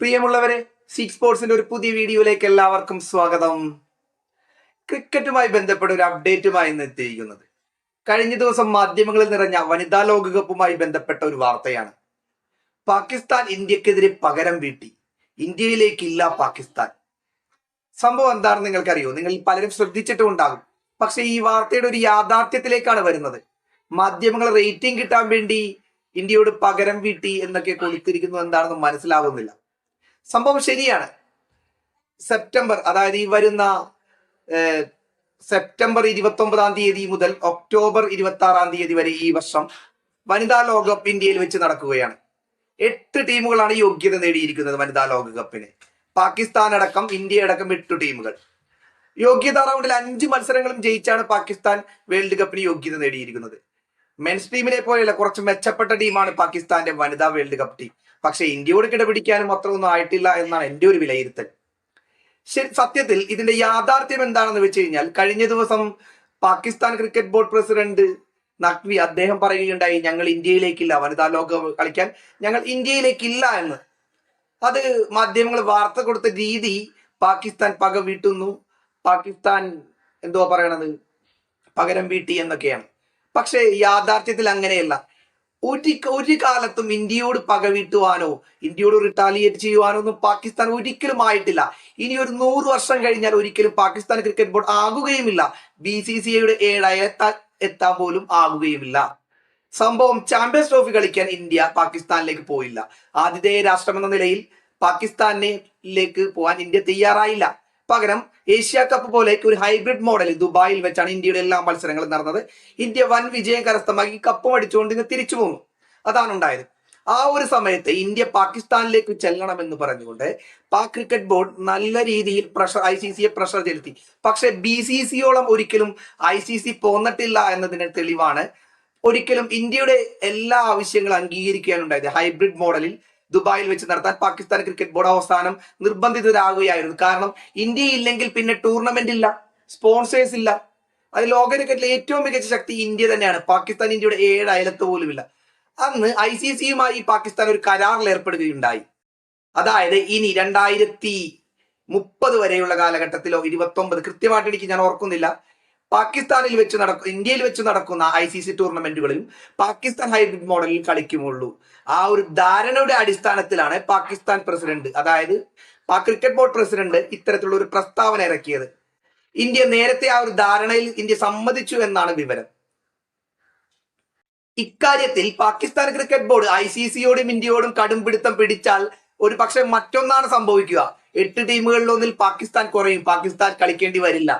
പ്രിയമുള്ളവരെ സിക്സ് സ്പോർട്സിന്റെ ഒരു പുതിയ വീഡിയോയിലേക്ക് എല്ലാവർക്കും സ്വാഗതം. ക്രിക്കറ്റുമായി ബന്ധപ്പെട്ട ഒരു അപ്ഡേറ്റുമായി ഇന്ന് എത്തിയിരിക്കുന്നത്. കഴിഞ്ഞ ദിവസം മാധ്യമങ്ങളിൽ നിറഞ്ഞ വനിതാ ലോകകപ്പുമായി ബന്ധപ്പെട്ട ഒരു വാർത്തയാണ്. പാകിസ്ഥാൻ ഇന്ത്യക്കെതിരെ പകരം വീട്ടി. ഇന്ത്യയിലേക്കില്ല പാകിസ്ഥാൻ. സംഭവം എന്താണെന്ന് നിങ്ങൾക്കറിയോ? നിങ്ങൾ പലരും ശ്രദ്ധിച്ചിട്ടും ഉണ്ടാകും പക്ഷെ ഈ വാർത്തയുടെ ഒരു യാഥാർത്ഥ്യത്തിലേക്കാണ് വരുന്നത്. മാധ്യമങ്ങൾ റേറ്റിംഗ് കിട്ടാൻ വേണ്ടി ഇന്ത്യയോട് പകരം വീട്ടി എന്നൊക്കെ കൊടുത്തിരിക്കുന്നു എന്താണെന്ന് മനസ്സിലാകുന്നില്ല. സംഭവം ശരിയാണ്. സെപ്റ്റംബർ അതായത് ഈ വരുന്ന സെപ്റ്റംബർ ഇരുപത്തി ഒമ്പതാം തീയതി മുതൽ ഒക്ടോബർ ഇരുപത്തി ആറാം തീയതി വരെ ഈ വർഷം വനിതാ ലോകകപ്പ് ഇന്ത്യയിൽ വെച്ച് നടക്കുകയാണ്. എട്ട് ടീമുകളാണ് യോഗ്യത നേടിയിരിക്കുന്നത് വനിതാ ലോകകപ്പിന് പാകിസ്ഥാൻ അടക്കം ഇന്ത്യ അടക്കം എട്ട് ടീമുകൾ. യോഗ്യതാ റൗണ്ടിൽ അഞ്ച് മത്സരങ്ങളും ജയിച്ചാണ് പാകിസ്ഥാൻ വേൾഡ് കപ്പിന് യോഗ്യത നേടിയിരിക്കുന്നത്. മെൻസ് ടീമിനെ പോലെയല്ല കുറച്ച് മെച്ചപ്പെട്ട ടീമാണ് പാകിസ്ഥാന്റെ വനിതാ വേൾഡ് കപ്പ് ടീം. പക്ഷെ ഇന്ത്യയോട് കിടപിടിക്കാനും അത്ര ഒന്നും ആയിട്ടില്ല എന്നാണ് എന്റെ ഒരു വിലയിരുത്തൽ. ശരി സത്യത്തിൽ ഇതിന്റെ യാഥാർത്ഥ്യം എന്താണെന്ന് വെച്ച് കഴിഞ്ഞാൽ കഴിഞ്ഞ ദിവസം Pakistan cricket board president Naqvi അദ്ദേഹം പറയുകയുണ്ടായി ഞങ്ങൾ ഇന്ത്യയിലേക്കില്ല വനിതാ ലോക കളിക്കാൻ ഞങ്ങൾ ഇന്ത്യയിലേക്കില്ല എന്ന്. അത് മാധ്യമങ്ങൾ വാർത്ത കൊടുത്ത രീതി പാകിസ്ഥാൻ പക വീട്ടുന്നു. പാകിസ്ഥാൻ എന്തുവാ പറയണത്? പകരം വീട്ടി എന്നൊക്കെയാണ്. പക്ഷേ യാഥാർത്ഥ്യത്തിൽ അങ്ങനെയല്ല. ഒരു ഒരു കാലത്തും ഇന്ത്യയോട് പകവീട്ടുവാനോ ഇന്ത്യയോട് റിട്ടാലിയേറ്റ് ചെയ്യുവാനോ ഒന്നും പാകിസ്ഥാൻ ഒരിക്കലും ആയിട്ടില്ല. ഇനി ഒരു നൂറ് വർഷം കഴിഞ്ഞാൽ ഒരിക്കലും പാകിസ്ഥാൻ ക്രിക്കറ്റ് ബോർഡ് ആകുകയുമില്ല. ബി സി സി ഐയുടെ ഏഴായ എത്താൻ എത്താൻ പോലും ആകുകയുമില്ല. സംഭവം ചാമ്പ്യൻസ് ട്രോഫി കളിക്കാൻ ഇന്ത്യ പാകിസ്ഥാനിലേക്ക് പോയില്ല. ആതിഥേയ രാഷ്ട്രം എന്ന നിലയിൽ പാകിസ്ഥാനിലേക്ക് പോകാൻ ഇന്ത്യ തയ്യാറായില്ല. പകരം ഏഷ്യ കപ്പ് പോലേക്ക് ഒരു ഹൈബ്രിഡ് മോഡൽ ദുബായിൽ വെച്ചാണ് ഇന്ത്യയുടെ എല്ലാ മത്സരങ്ങളും നടന്നത്. ഇന്ത്യ വൻ വിജയം കരസ്ഥമാക്കി കപ്പും അടിച്ചുകൊണ്ട് ഇങ്ങ് തിരിച്ചു പോന്നു. അതാണ് ഉണ്ടായത്. ആ ഒരു സമയത്ത് ഇന്ത്യ പാകിസ്ഥാനിലേക്ക് ചെല്ലണമെന്ന് പറഞ്ഞുകൊണ്ട് പാക് ക്രിക്കറ്റ് ബോർഡ് നല്ല രീതിയിൽ പ്രഷർ ഐ സി സിയെ പ്രഷർ ചെലുത്തി. പക്ഷെ ബി സി സിയോളം ഒരിക്കലും ഐ സി സി പോന്നിട്ടില്ല എന്നതിന് തെളിവാണ് ഒരിക്കലും ഇന്ത്യയുടെ എല്ലാ ആവശ്യങ്ങളും അംഗീകരിക്കാനുണ്ടായത് ഹൈബ്രിഡ് മോഡലിൽ ദുബായിൽ വെച്ച് നടത്താൻ പാകിസ്ഥാൻ ക്രിക്കറ്റ് ബോർഡ് അവസാനം നിർബന്ധിതരാകുകയായിരുന്നു. കാരണം ഇന്ത്യ ഇല്ലെങ്കിൽ പിന്നെ ടൂർണമെന്റ് ഇല്ല സ്പോൺസേഴ്സ് ഇല്ല. അത് ലോക ക്രിക്കറ്റിലെ ഏറ്റവും മികച്ച ശക്തി ഇന്ത്യ തന്നെയാണ്. പാകിസ്ഥാൻ ഇന്ത്യയുടെ ഏഴ് അയലത്ത് പോലുമില്ല അന്ന് ഐ സി സിയുമായി പാകിസ്ഥാൻ ഒരു കരാറിൽ ഏർപ്പെടുകയുണ്ടായി. അതായത് ഇനി രണ്ടായിരത്തി മുപ്പത് വരെയുള്ള കാലഘട്ടത്തിലോ ഇരുപത്തി ഒമ്പത് കൃത്യമായിട്ട് എനിക്ക് ഞാൻ ഓർക്കുന്നില്ല. പാകിസ്ഥാനിൽ വെച്ച് നടക്കും ഇന്ത്യയിൽ വെച്ച് നടക്കുന്ന ഐ സി സി ടൂർണമെന്റുകളിലും പാകിസ്ഥാൻ ഹൈബ്രിഡ് മോഡലിൽ കളിക്കുമുള്ളൂ. ആ ഒരു ധാരണയുടെ അടിസ്ഥാനത്തിലാണ് പാകിസ്ഥാൻ പ്രസിഡന്റ് അതായത് ക്രിക്കറ്റ് ബോർഡ് പ്രസിഡന്റ് ഇത്തരത്തിലുള്ള ഒരു പ്രസ്താവന ഇറക്കിയത്. ഇന്ത്യ നേരത്തെ ആ ഒരു ധാരണയിൽ ഇന്ത്യ സമ്മതിച്ചു എന്നാണ് വിവരം. ഇക്കാര്യത്തിൽ Pakistan cricket board I C സിയോടും ഇന്ത്യയോടും കടും പിടുത്തം പിടിച്ചാൽ ഒരു പക്ഷെ മറ്റൊന്നാണ് സംഭവിക്കുക. എട്ട് ടീമുകളിലൊന്നിൽ പാകിസ്ഥാൻ കുറയും പാകിസ്ഥാൻ കളിക്കേണ്ടി വരില്ല.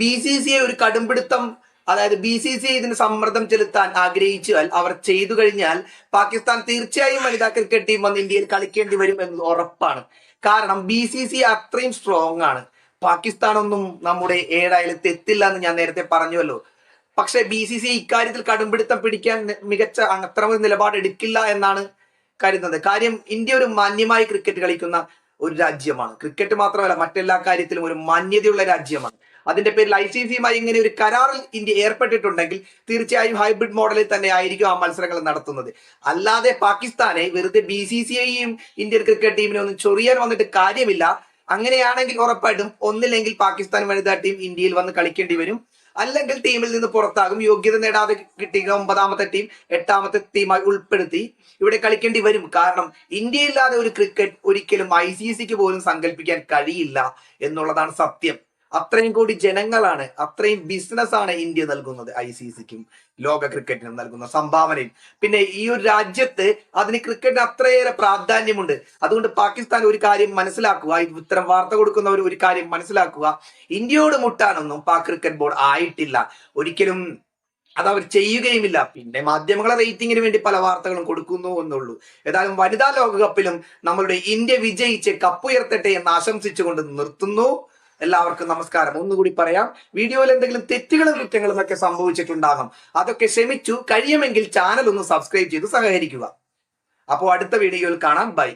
ബി സി സി ഒരു കടുംപിടുത്തം അതായത് ബി സി സി ഇതിന് സമ്മർദ്ദം ചെലുത്താൻ ആഗ്രഹിച്ചാൽ അവർ ചെയ്തു കഴിഞ്ഞാൽ പാകിസ്ഥാൻ തീർച്ചയായും വനിതാ ക്രിക്കറ്റ് ടീം വന്ന് ഇന്ത്യയിൽ കളിക്കേണ്ടി വരും എന്നത് ഉറപ്പാണ്. കാരണം ബി സി സി അത്രയും സ്ട്രോങ് ആണ്. പാകിസ്ഥാൻ ഒന്നും നമ്മുടെ ഏഴായാലത്ത് എത്തില്ല എന്ന് ഞാൻ നേരത്തെ പറഞ്ഞുവല്ലോ. പക്ഷെ ബി സി സി ഇക്കാര്യത്തിൽ കടുംപിടുത്തം പിടിക്കാൻ മികച്ച അത്രമൊരു നിലപാട് എടുക്കില്ല എന്നാണ് കരുതുന്നത്. കാര്യം ഇന്ത്യ ഒരു മാന്യമായി ക്രിക്കറ്റ് കളിക്കുന്ന ഒരു രാജ്യമാണ്. ക്രിക്കറ്റ് മാത്രമല്ല മറ്റെല്ലാ കാര്യത്തിലും ഒരു മാന്യതയുള്ള രാജ്യമാണ്. അതിന്റെ പേരിൽ ഐ സി സിയുമായി ഇങ്ങനെ ഒരു കരാറിൽ ഇന്ത്യ ഏർപ്പെട്ടിട്ടുണ്ടെങ്കിൽ തീർച്ചയായും ഹൈബ്രിഡ് മോഡലിൽ തന്നെ ആയിരിക്കും ആ മത്സരങ്ങൾ നടത്തുന്നത്. അല്ലാതെ പാകിസ്ഥാനെ വെറുതെ ബി സി സി ഐയും ഇന്ത്യൻ ക്രിക്കറ്റ് ടീമിനെ ഒന്നും ചൊറിയാൻ വന്നിട്ട് കാര്യമില്ല. അങ്ങനെയാണെങ്കിൽ ഉറപ്പായിട്ടും ഒന്നില്ലെങ്കിൽ പാകിസ്ഥാൻ വനിതാ ടീം ഇന്ത്യയിൽ വന്ന് കളിക്കേണ്ടി വരും. അല്ലെങ്കിൽ ടീമിൽ നിന്ന് പുറത്താകും. യോഗ്യത നേടാതെ കിട്ടിയ ഒമ്പതാമത്തെ ടീം എട്ടാമത്തെ ടീമായി ഉൾപ്പെടുത്തി ഇവിടെ കളിക്കേണ്ടി വരും. കാരണം ഇന്ത്യയില്ലാതെ ഒരു ക്രിക്കറ്റ് ഒരിക്കലും ഐ സി സിക്ക് പോലും സങ്കല്പിക്കാൻ കഴിയില്ല എന്നുള്ളതാണ് സത്യം. അത്രയും കൂടി ജനങ്ങളാണ് അത്രയും ബിസിനസ് ആണ് ഇന്ത്യ നൽകുന്നത് ഐ സി സിക്കും ലോക ക്രിക്കറ്റിനും നൽകുന്ന സംഭാവനയും. പിന്നെ ഈ ഒരു രാജ്യത്ത് അതിന് ക്രിക്കറ്റിന് അത്രയേറെ പ്രാധാന്യമുണ്ട്. അതുകൊണ്ട് പാകിസ്ഥാൻ ഒരു കാര്യം മനസ്സിലാക്കുക ഇത് ഇത്തരം വാർത്ത കൊടുക്കുന്നവർ ഒരു കാര്യം മനസ്സിലാക്കുക. ഇന്ത്യയോട് മുട്ടാനൊന്നും പാക് ക്രിക്കറ്റ് ബോർഡ് ആയിട്ടില്ല. ഒരിക്കലും അത് അവർ ചെയ്യുകയുമില്ല. പിന്നെ മാധ്യമങ്ങളെ റേറ്റിംഗിന് വേണ്ടി പല വാർത്തകളും കൊടുക്കുന്നു എന്നുള്ളൂ. ഏതായാലും വനിതാ ലോകകപ്പിലും നമ്മളുടെ ഇന്ത്യ വിജയിച്ച് കപ്പുയർത്തട്ടെ എന്ന് ആശംസിച്ചുകൊണ്ട് നിർത്തുന്നു. എല്ലാവർക്കും നമസ്കാരം. ഒന്നുകൂടി പറയാം. വീഡിയോയിൽ എന്തെങ്കിലും തെറ്റുകളും കുറ്റങ്ങളും ഒക്കെ സംഭവിച്ചിട്ടുണ്ടാകും. അതൊക്കെ ക്ഷമിച്ചു. കഴിയുമെങ്കിൽ ചാനൽ ഒന്ന് സബ്സ്ക്രൈബ് ചെയ്ത് സഹകരിക്കുക. അപ്പോൾ അടുത്ത വീഡിയോയിൽ കാണാം. ബൈ